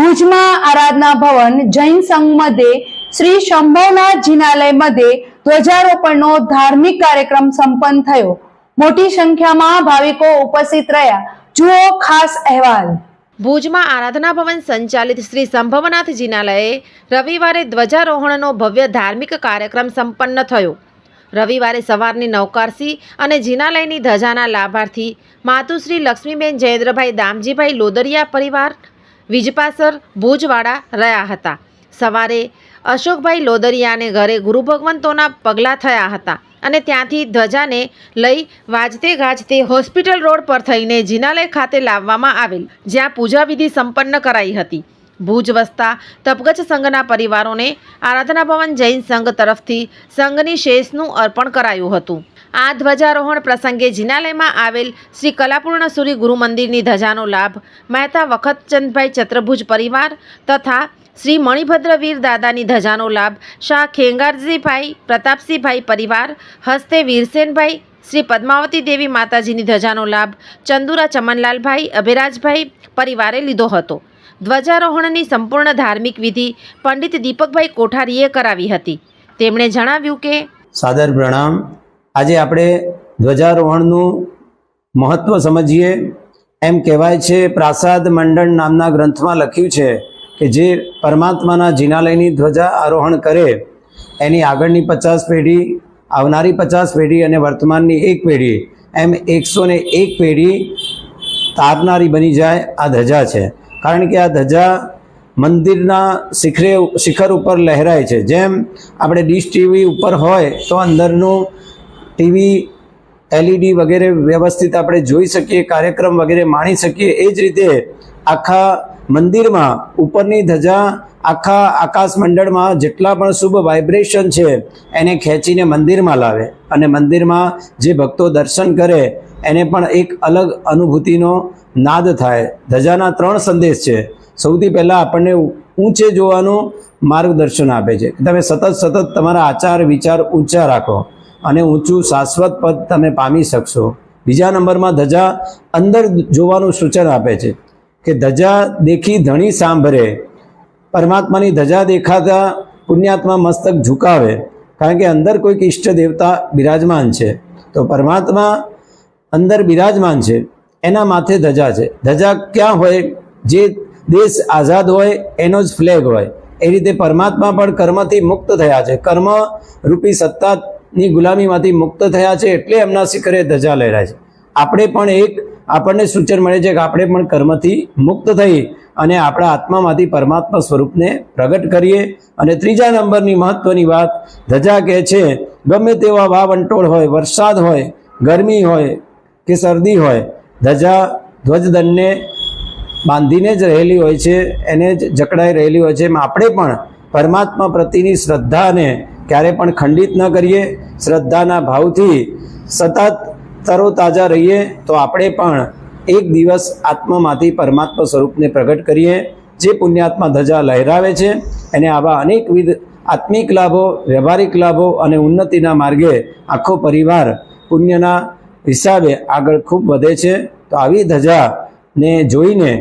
ભુજમાં આરાધના ભવન જૈન સંઘ મધ્યે શ્રી શંભવનાથ જિનાલય મધ્યે ધ્વજારોપણનો ધાર્મિક કાર્યક્રમ સંપન્ન થયો. મોટી સંખ્યામાં ભાવિકો ઉપસ્થિત રહ્યા. જુઓ ખાસ અહેવાલ. ભુજમાં આરાધના ભવન સંચાલિત શ્રી સંભવનાથ જિનાલયે રવિવારે ધ્વજારોહણનો ભવ્ય ધાર્મિક કાર્યક્રમ સંપન્ન થયો. રવિવારે સવારની નવકારસી અને જિનાલયની ધજાના લાભાર્થી માતુશ્રી લક્ષ્મીબેન જયેન્દ્રભાઈ દામજીભાઈ લોદરિયા પરિવાર વીજપાસર ભુજવાડા રહ્યા હતા. સવારે અશોકભાઈ લોદરિયાને ઘરે ગુરુ ભગવંતોના પગલાં થયા હતા અને ત્યાંથી ધજાને લઈ વાજતે ગાજતે હોસ્પિટલ રોડ પર થઈને જિનાલય ખાતે લાવવામાં આવેલ, જ્યાં પૂજાવિધિ સંપન્ન કરાઈ હતી. ભુજ વસતા તપગચ સંઘના પરિવારોને આરાધના ભવન જૈન સંઘ તરફથી સંઘની શેષનું અર્પણ કરાયું હતું. આ ધ્વજારોહણ પ્રસંગે જિનાલયમાં આવેલ શ્રી કલાપૂર્ણ સૂરી ગુરુ મંદિરની ધજાનો લાભ, મહેતા વખતચંદભાઈ ચત્રભુજ પરિવાર તથા શ્રી મણિભદ્રવીર દાદાની ધજાનો લાભ, શાહ ખેંગારજીભાઈ પ્રતાપસિંહભાઈ પરિવાર, હસ્તે વીરસેનભાઈ, શ્રી પદ્માવતી દેવી માતાજીની ધજાનો લાભ, ચંદુરા ચમનલાલભાઈ અભિરાજભાઈ પરિવારે લીધો હતો. ધ્વજારોહણની સંપૂર્ણ ધાર્મિક વિધિ પંડિત દીપકભાઈ કોઠારીએ કરાવી હતી. તેમણે જણાવ્યું કે સાદર પ્રણામ. આજે આપણે ધ્વજારોહણનું મહત્ત્વ સમજીએ. એમ કહેવાય છે, પ્રાસાદ મંડળ નામના ગ્રંથમાં લખ્યું છે કે જે પરમાત્માના જિનાલયની ધ્વજા આરોહણ કરે, એની આગળની પચાસ પેઢી, આવનારી પચાસ પેઢી અને વર્તમાનની એક પેઢી, એમ એકસો ને એક પેઢી તારનારી બની જાય આ ધજા છે. કારણ કે આ ધજા મંદિરના શિખરે, શિખર ઉપર લહેરાય છે. જેમ આપણે ડીશ ટીવી ઉપર હોય તો અંદરનું ટીવી, એલઈડી વગેરે વ્યવસ્થિત આપણે જોઈ શકીએ, કાર્યક્રમ વગેરે માણી શકીએ, એ જ રીતે આખા મંદિરમાં ઉપરની ધજા, આખા આકાશ મંડળમાં જેટલા પણ શુભ વાઇબ્રેશન છે, એને ખેંચીને મંદિરમાં લાવે. અને મંદિરમાં જે ભક્તો દર્શન કરે, એને પણ એક અલગ અનુભૂતિનો નાદ થાય. ધજાના ત્રણ સંદેશ છે. સૌથી પહેલાં આપણને ઊંચે જોવાનું માર્ગદર્શન આપે છે. તમે સતત સતત તમારા આચાર વિચાર ઊંચા રાખો. અને ઊંચું શાશ્વત પદ તમે પામી શકશો. બીજા નંબરમાં ધજા અંદર જોવાનું સૂચન આપે છે કે ધજા દેખી ધણી સાંભળે. પરમાત્માની ધજા દેખાતા પુણ્યાત્મા મસ્તક ઝુકાવે, કારણ કે અંદર કોઈક ઈષ્ટ દેવતા બિરાજમાન છે. તો પરમાત્મા અંદર બિરાજમાન છે, એના માથે ધજા છે. ધજા ક્યાં હોય, જે દેશ આઝાદ હોય, એનો જ ફ્લેગ હોય. એ રીતે પરમાત્મા પણ કર્મથી મુક્ત થયા છે. કર્મ રૂપી સત્તાની ગુલામીમાંથી મુક્ત થયા છે એટલે એમના શિખરે ધજા લહેરાય છે. આપણે પણ એક આપણને સૂચન મળે છે કે આપણે પણ કર્મથી મુક્ત થઈ અને આપણા આત્મામાંથી પરમાત્મા સ્વરૂપને પ્રગટ કરીએ. અને ત્રીજા નંબરની મહત્વની વાત, ધજા કહે છે, ગમે તેવા વાવ અંટોળ હોય, વરસાદ હોય, ગરમી હોય કે શરદી હોય, ધજા ધ્વજદંડને બાંધીને જ રહેલી હોય છે, એને જ જકડાઈ રહેલી હોય છે. એમ આપણે પણ પરમાત્મા પ્રત્યેની શ્રદ્ધાને ક્યારે પણ ખંડિત ન કરીએ, શ્રદ્ધાના ભાવથી સતત તરોતાજા રહીએ, તો આપણે પણ એક દિવસ આત્મામાંથી પરમાત્મા સ્વરૂપને પ્રગટ કરીએ, જે પુણ્યાત્મા ધજા લહેરાવે છે. એને આવા અનેકવિધ આત્મિક લાભો, વ્યવહારિક લાભો અને ઉન્નતિના માર્ગે આખો પરિવાર પુણ્યના હિસાબે આગળ ખૂબ વધે છે. તો આવી ધજાને જોઈને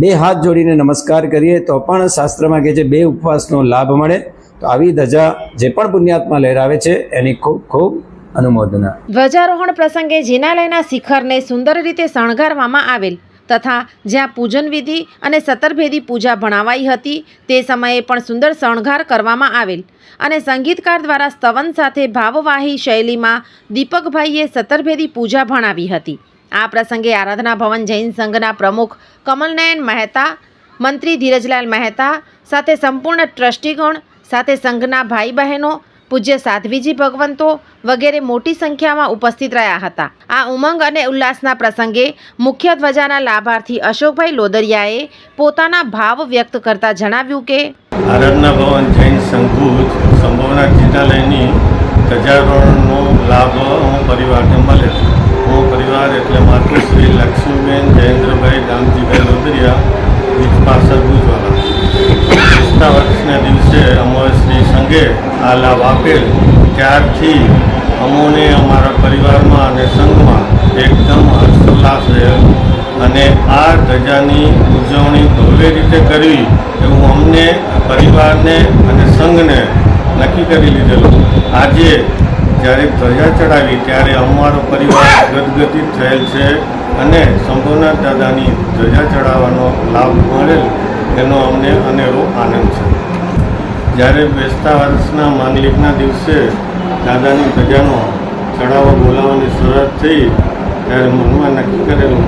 બે હાથ જોડીને નમસ્કાર કરીએ, તો પણ શાસ્ત્રમાં કહે છે, બે ઉપવાસનો લાભ મળે. તો આવી ધજા જે પણ પુણ્યાત્મા લહેરાવે છે, એની ખૂબ ખૂબ અનુમોદના. ધ્વજારોહણ પ્રસંગે જિનાલયના શિખરને સુંદર રીતે શણગારવામાં આવેલ તથા જ્યાં પૂજન વિધિ અને સતરભેદી પૂજા ભણાવાઈ હતી, તે સમયે પણ સુંદર શણગાર કરવામાં આવેલ. અને સંગીતકાર દ્વારા સ્તવન સાથે ભાવવાહી શૈલીમાં દીપકભાઈએ સતરભેદી પૂજા ભણાવી હતી. આ પ્રસંગે આરાધના ભવન જૈન સંઘના પ્રમુખ કમલનયન મહેતા, મંત્રી ધીરજલાલ મહેતા સાથે સંપૂર્ણ ટ્રસ્ટીગણ સાથે સંઘના ભાઈ બહેનો, પૂજ્ય સાધ્વીજી ભગવંતો વગેરે મોટી સંખ્યામાં ઉપસ્થિત રહ્યા હતા. આ ઉમંગ અને ઉલ્લાસના પ્રસંગે મુખ્ય ધ્વજાના લાભાર્થી અશોકભાઈ લોદરિયાએ પોતાના ભાવ વ્યક્ત કરતા જણાવ્યું કે, આરાધના ભવન જૈન સંકુચ સંભાવના ચિત્રાલયની ધજારોહણનો લાભ હું પરિવારને મળે હું પરિવાર એટલે માતુશ્રી લક્ષ્મીબેન જયેન્દ્રભાઈ ગામજીભાઈ લોદરિયા, વીજ અમરશ્રી આ લાભ આપેલ ત્યારથી અમોને અમારા પરિવારમાં અને સંઘમાં એકદમ હર્ષોલ્લાસ રહ્યો અને આ ધજાની ઉજવણી ભવ્ય રીતે કરવી એવું અમને, પરિવારને અને સંઘને નક્કી કરી લીધેલું. આજે જ્યારે ધજા ચડાવી ત્યારે અમારો પરિવાર ગદગદિત થયેલ છે અને સંભવનાથ દાદાની ધજા ચડાવવાનો લાભ મળેલ, એનો અમને અનેરો આનંદ છે. જ્યારે બેસતા વર્ષના માંગલિકના દિવસે દાદાની ધજાનો ચડાવવા બોલાવવાની શરૂઆત થઈ ત્યારે મનમાં નક્કી કરેલું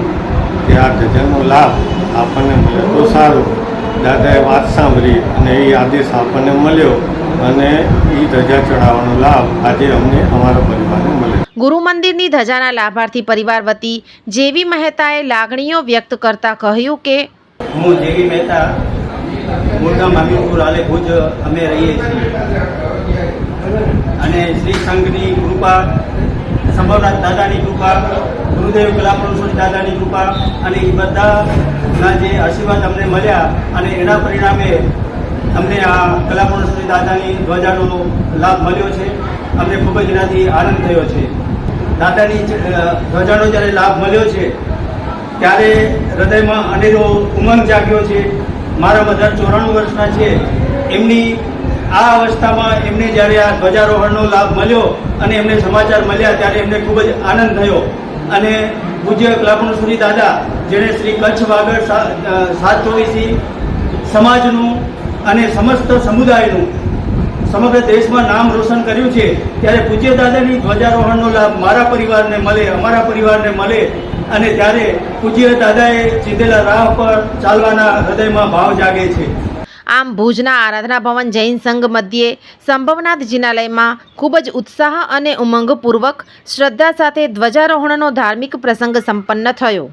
કે આ ધજાનો લાભ આપણને મળે તો સારું. દાદાએ વાત સાંભળી અને એ આદેશ આપણને મળ્યો અને એ ધજા ચડાવવાનો લાભ આજે અમને અમારા પરિવારને મળે ગુરુ મંદિરની ધજાના લાભાર્થી પરિવાર વતી જેવી મહેતાએ લાગણીઓ વ્યક્ત કરતા કહ્યું કે હું જેવી મહેતા મૂળગામ હમીરપુર આલે ભુજ અમે રહીએ છીએ. અને શ્રી સંઘની કૃપા, સંભવનાથ દાદાની કૃપા, ગુરુદેવ કલાપ્રસુરી દાદાની કૃપા અને એ બધાના જે આશીર્વાદ અમને મળ્યા અને એના પરિણામે અમને આ કલાપ્રસુરી દાદાની ધ્વજાનો લાભ મળ્યો છે. અમને ખૂબ જ એનાથી આનંદ થયો છે. દાદાની ધ્વજાનો જ્યારે લાભ મળ્યો છે, ત્યારે હૃદયમાં અનેરો ઉમંગ જાગ્યો છે. મારા બધા ચોરાણું વર્ષના છે. એમની આ અવસ્થામાં એમને જ્યારે આ ધ્વજારોહણનો લાભ મળ્યો અને એમને સમાચાર મળ્યા ત્યારે એમને ખૂબ જ આનંદ થયો. અને પૂજ્ય કલાપણસુરી દાદા, જેણે શ્રી કચ્છ વાગડ સાત ચોવીસી સમાજનું અને સમસ્ત સમુદાયનું સમગ્ર દેશમાં નામ રોશન કર્યું છે. ત્યારે પૂજ્ય દાદાની ધ્વજારોહણનો લાભ મારા પરિવારને મળે, અમારા પરિવારને મળે. અને ત્યારે પૂજ્ય દાદાએ ચીધેલા રાહ પર ચાલવાના હૃદયમાં ભાવ જાગે છે. આમ ભુજના આરાધના ભવન જૈન સંઘ મધ્યે સંભવનાથ જિનાલયમાં ખૂબ જ ઉત્સાહ અને ઉમંગપૂર્વક શ્રદ્ધા સાથે ધ્વજારોહણનો ધાર્મિક પ્રસંગ સંપન્ન થયો.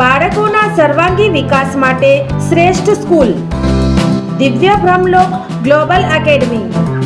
બાળકોના સર્વાંગી વિકાસ માટે શ્રેષ્ઠ સ્કૂલ. દિવ્ય બ્રહ્મલોક ગ્લોબલ એકેડમી.